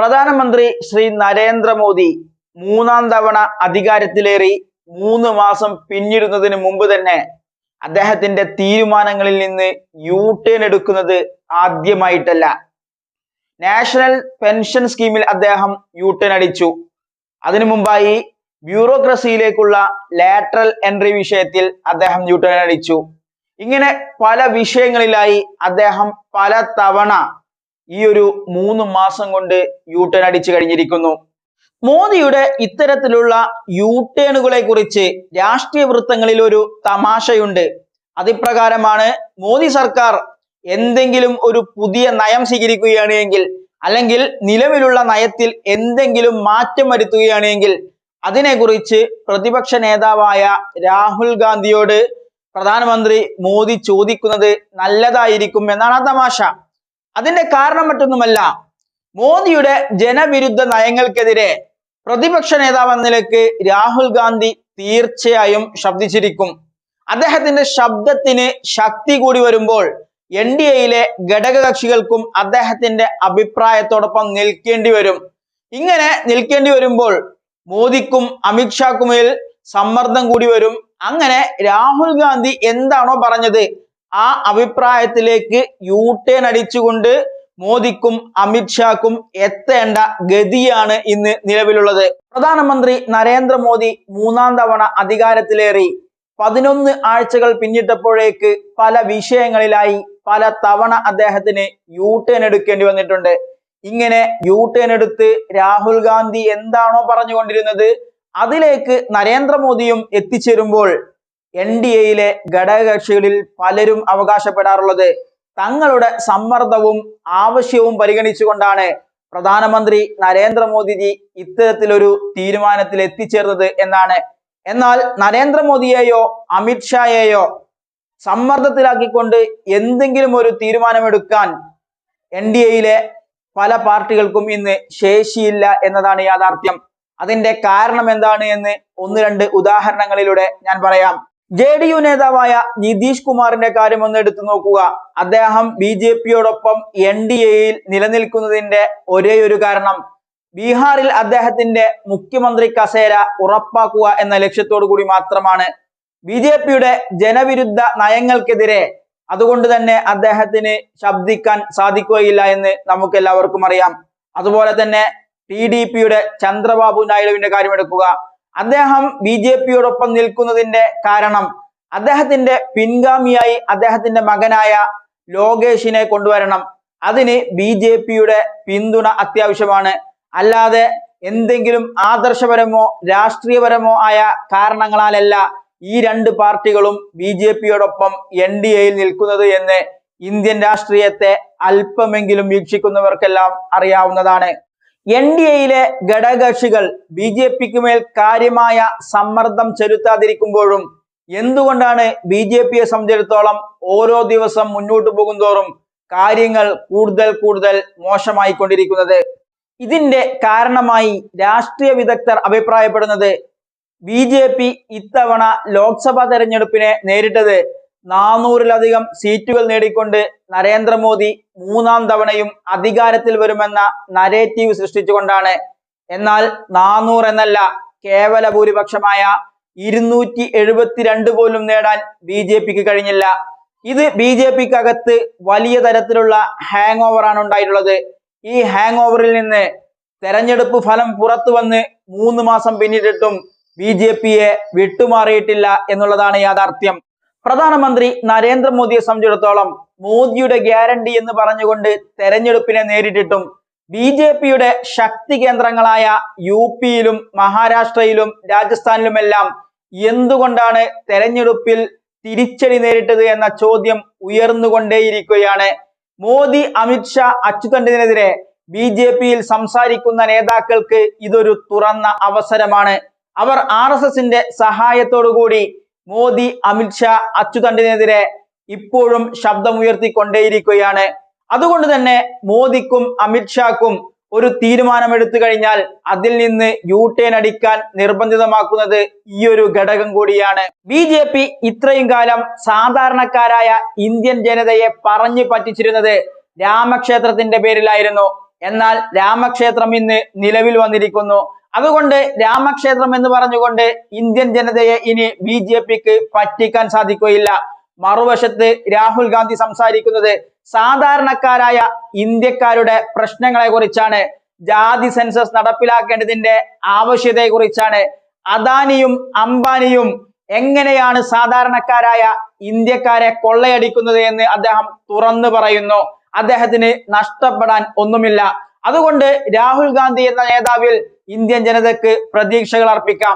പ്രധാനമന്ത്രി ശ്രീ നരേന്ദ്രമോദി മൂന്നാം തവണ അധികാരത്തിലേറി മൂന്ന് മാസം പിന്നിടുന്നതിന് മുമ്പ് തന്നെ അദ്ദേഹത്തിന്റെ തീരുമാനങ്ങളിൽ നിന്ന് യു ടേൺ എടുക്കുന്നത് ആദ്യമായിട്ടല്ല. നാഷണൽ പെൻഷൻ സ്കീമിൽ അദ്ദേഹം യു ടേൺ അടിച്ചു. അതിനു മുമ്പായി ബ്യൂറോക്രസിയിലേക്കുള്ള ലാറ്ററൽ എൻട്രി വിഷയത്തിൽ അദ്ദേഹം യു ടേൺ അടിച്ചു. ഇങ്ങനെ പല വിഷയങ്ങളിലായി അദ്ദേഹം പല തവണ ഈ ഒരു മൂന്ന് മാസം കൊണ്ട് യു ടേൺ അടിച്ചു കഴിഞ്ഞിരിക്കുന്നു. മോദിയുടെ ഇത്തരത്തിലുള്ള യു കുറിച്ച് രാഷ്ട്രീയ വൃത്തങ്ങളിൽ ഒരു തമാശയുണ്ട്. അതിപ്രകാരമാണ് മോദി സർക്കാർ എന്തെങ്കിലും ഒരു പുതിയ നയം സ്വീകരിക്കുകയാണ് എങ്കിൽ അല്ലെങ്കിൽ നിലവിലുള്ള നയത്തിൽ എന്തെങ്കിലും മാറ്റം വരുത്തുകയാണ് എങ്കിൽ അതിനെക്കുറിച്ച് പ്രതിപക്ഷ നേതാവായ രാഹുൽ ഗാന്ധിയോട് പ്രധാനമന്ത്രി മോദി ചോദിക്കുന്നത് നല്ലതായിരിക്കും എന്നാണ് ആ തമാശ. അതിന്റെ കാരണം മറ്റൊന്നുമല്ല. മോദിയുടെ ജനവിരുദ്ധ നയങ്ങൾക്കെതിരെ പ്രതിപക്ഷ നേതാവെന്ന നിലയ്ക്ക് രാഹുൽ ഗാന്ധി തീർച്ചയായും ശബ്ദിച്ചിരിക്കും. അദ്ദേഹത്തിന്റെ ശബ്ദത്തിന് ശക്തി കൂടി വരുമ്പോൾ എൻ ഡി എയിലെ ഘടകകക്ഷികൾക്കും അദ്ദേഹത്തിന്റെ അഭിപ്രായത്തോടൊപ്പം നിൽക്കേണ്ടി വരും. ഇങ്ങനെ നിൽക്കേണ്ടി വരുമ്പോൾ മോദിക്കും അമിത്ഷാക്കുമേൽ സമ്മർദ്ദം കൂടി വരും. അങ്ങനെ രാഹുൽ ഗാന്ധി എന്താണോ പറഞ്ഞത് ആ അഭിപ്രായത്തിലേക്ക് യു ടേൺ അടിച്ചുകൊണ്ട് മോദിക്കും അമിത്ഷാക്കും എത്തേണ്ട ഗതിയാണ് ഇന്ന് നിലവിലുള്ളത്. പ്രധാനമന്ത്രി നരേന്ദ്രമോദി മൂന്നാം തവണ അധികാരത്തിലേറി. പതിനൊന്ന് ആഴ്ചകൾ പിന്നിട്ടപ്പോഴേക്ക് പല വിഷയങ്ങളിലായി പല തവണ അദ്ദേഹത്തിന് യു ടേൺ എടുക്കേണ്ടി വന്നിട്ടുണ്ട്. ഇങ്ങനെ യു ടേൺ എടുത്ത് രാഹുൽ ഗാന്ധി എന്താണോ പറഞ്ഞുകൊണ്ടിരുന്നത് അതിലേക്ക് നരേന്ദ്രമോദിയും എത്തിച്ചേരുമ്പോൾ എൻ ഡി എയിലെ ഘടകകക്ഷികളിൽ പലരും അവകാശപ്പെടാറുള്ളത് തങ്ങളുടെ സമ്മർദ്ദവും ആവശ്യവും പരിഗണിച്ചുകൊണ്ടാണ് പ്രധാനമന്ത്രി നരേന്ദ്രമോദിജി ഇത്തരത്തിലൊരു തീരുമാനത്തിൽ എത്തിച്ചേർന്നത് എന്നാണ്. എന്നാൽ നരേന്ദ്രമോദിയെയോ അമിത്ഷായെയോ സമ്മർദ്ദത്തിലാക്കിക്കൊണ്ട് എന്തെങ്കിലും ഒരു തീരുമാനമെടുക്കാൻ എൻ ഡി എയിലെ പല പാർട്ടികൾക്കും ഇന്ന് ശേഷിയില്ല എന്നതാണ് യാഥാർത്ഥ്യം. അതിന്റെ കാരണം എന്താണ് എന്ന് ഒന്ന് രണ്ട് ഉദാഹരണങ്ങളിലൂടെ ഞാൻ പറയാം. ജെ ഡി യു നേതാവായ നിതീഷ് കുമാറിന്റെ കാര്യം ഒന്ന് എടുത്തു നോക്കുക. അദ്ദേഹം ബി ജെ പിയോടൊപ്പം എൻ ഡി എയിൽ നിലനിൽക്കുന്നതിന്റെ ഒരേ ഒരു കാരണം ബീഹാറിൽ അദ്ദേഹത്തിന്റെ മുഖ്യമന്ത്രി കസേര ഉറപ്പാക്കുക എന്ന ലക്ഷ്യത്തോടു കൂടി മാത്രമാണ്. ബി ജെ പിയുടെ ജനവിരുദ്ധ നയങ്ങൾക്കെതിരെ അതുകൊണ്ട് തന്നെ അദ്ദേഹത്തിന് ശബ്ദിക്കാൻ സാധിക്കുകയില്ല എന്ന് നമുക്ക് എല്ലാവർക്കും അറിയാം. അതുപോലെ തന്നെ ടി ഡി പിയുടെ ചന്ദ്രബാബു നായിഡുവിന്റെ കാര്യം എടുക്കുക. അദ്ദേഹം ബി ജെ പിയോടൊപ്പം നിൽക്കുന്നതിന്റെ കാരണം അദ്ദേഹത്തിന്റെ പിൻഗാമിയായി അദ്ദേഹത്തിന്റെ മകനായ ലോകേഷിനെ കൊണ്ടുവരണം. അതിന് ബി ജെ പിയുടെ പിന്തുണ അത്യാവശ്യമാണ്. അല്ലാതെ എന്തെങ്കിലും ആദർശപരമോ രാഷ്ട്രീയപരമോ ആയ കാരണങ്ങളാലല്ല ഈ രണ്ട് പാർട്ടികളും ബി ജെ പിയോടൊപ്പം എൻ ഡി എയിൽ നിൽക്കുന്നത് എന്ന് ഇന്ത്യൻ രാഷ്ട്രീയത്തെ അല്പമെങ്കിലും വീക്ഷിക്കുന്നവർക്കെല്ലാം അറിയാവുന്നതാണ്. എൻ ഡി എയിലെ ഘടകകക്ഷികൾ ബി ജെ പിക്ക് മേൽ കാര്യമായ സമ്മർദ്ദം ചെലുത്താതിരിക്കുമ്പോഴും എന്തുകൊണ്ടാണ് ബി ജെ പിയെ സംബന്ധിച്ചിടത്തോളം ഓരോ ദിവസം മുന്നോട്ട് പോകുന്തോറും കാര്യങ്ങൾ കൂടുതൽ കൂടുതൽ മോശമായിക്കൊണ്ടിരിക്കുന്നത്? ഇതിന്റെ കാരണമായി രാഷ്ട്രീയ വിദഗ്ധർ അഭിപ്രായപ്പെടുന്നത് ബി ഇത്തവണ ലോക്സഭാ തെരഞ്ഞെടുപ്പിനെ നേരിട്ടത് നാനൂറിലധികം സീറ്റുകൾ നേടിക്കൊണ്ട് നരേന്ദ്രമോദി മൂന്നാം തവണയും അധികാരത്തിൽ വരുമെന്ന നരേറ്റീവ് സൃഷ്ടിച്ചുകൊണ്ടാണ്. എന്നാൽ നാനൂറ് എന്നല്ല കേവല ഭൂരിപക്ഷമായ ഇരുന്നൂറ്റി എഴുപത്തിരണ്ട് പോലും നേടാൻ ബി ജെ പിക്ക് കഴിഞ്ഞില്ല. ഇത് ബി ജെ പിക്ക് അകത്ത് വലിയ തരത്തിലുള്ള ഹാങ് ഓവർ ആണ് ഉണ്ടായിട്ടുള്ളത്. ഈ ഹാങ് ഓവറിൽ നിന്ന് തെരഞ്ഞെടുപ്പ് ഫലം പുറത്തു വന്ന് മൂന്ന് മാസം പിന്നിട്ടിട്ടും ബി ജെ പിയെ വിട്ടുമാറിയിട്ടില്ല എന്നുള്ളതാണ് യാഥാർത്ഥ്യം. പ്രധാനമന്ത്രി നരേന്ദ്രമോദിയെ സംബന്ധിച്ചിടത്തോളം മോദിയുടെ ഗ്യാരണ്ടി എന്ന് പറഞ്ഞുകൊണ്ട് തെരഞ്ഞെടുപ്പിനെ നേരിട്ടിട്ടും ബി ജെ പിയുടെ ശക്തി കേന്ദ്രങ്ങളായ യു പിയിലും മഹാരാഷ്ട്രയിലും രാജസ്ഥാനിലുമെല്ലാം എന്തുകൊണ്ടാണ് തെരഞ്ഞെടുപ്പിൽ തിരിച്ചടി നേരിട്ടത് എന്ന ചോദ്യം ഉയർന്നുകൊണ്ടേയിരിക്കുകയാണ്. മോദി അമിത്ഷാ അച്യുതണ്ടിനെതിരെ ബി ജെ പിയിൽ സംസാരിക്കുന്ന നേതാക്കൾക്ക് ഇതൊരു തുറന്ന അവസരമാണ്. അവർ ആർ എസ് എസിന്റെ സഹായത്തോടുകൂടി മോദി അമിത്ഷാ അച്യുതണ്ടിനെതിരെ ഇപ്പോഴും ശബ്ദമുയർത്തിക്കൊണ്ടേയിരിക്കുകയാണ്. അതുകൊണ്ട് തന്നെ മോദിക്കും അമിത്ഷാക്കും ഒരു തീരുമാനമെടുത്തു കഴിഞ്ഞാൽ അതിൽ നിന്ന് യു ടേൺ അടിക്കാൻ നിർബന്ധിതമാക്കുന്നത് ഈ ഒരു ഘടകം കൂടിയാണ്. ബി ജെ പി ഇത്രയും കാലം സാധാരണക്കാരായ ഇന്ത്യൻ ജനതയെ പറഞ്ഞു പറ്റിച്ചിരുന്നത് രാമക്ഷേത്രത്തിന്റെ പേരിലായിരുന്നു. എന്നാൽ രാമക്ഷേത്രം ഇന്ന് നിലവിൽ വന്നിരിക്കുന്നു. അതുകൊണ്ട് രാമക്ഷേത്രം എന്ന് പറഞ്ഞുകൊണ്ട് ഇന്ത്യൻ ജനതയെ ഇനി ബി ജെ പിക്ക് പറ്റിക്കാൻ സാധിക്കുകയില്ല. മറുവശത്ത് രാഹുൽ ഗാന്ധി സംസാരിക്കുന്നത് സാധാരണക്കാരായ ഇന്ത്യക്കാരുടെ പ്രശ്നങ്ങളെ കുറിച്ചാണ്. ജാതി സെൻസസ് നടപ്പിലാക്കേണ്ടതിന്റെ ആവശ്യതയെ കുറിച്ചാണ്. അദാനിയും അംബാനിയും എങ്ങനെയാണ് സാധാരണക്കാരായ ഇന്ത്യക്കാരെ കൊള്ളയടിക്കുന്നത് എന്ന് അദ്ദേഹം തുറന്നു പറയുന്നു. അദ്ദേഹത്തിന് നഷ്ടപ്പെടാൻ ഒന്നുമില്ല. അതുകൊണ്ട് രാഹുൽ ഗാന്ധി എന്ന നേതാവിൽ ഇന്ത്യൻ ജനതയ്ക്ക് പ്രതീക്ഷകൾ അർപ്പിക്കാം.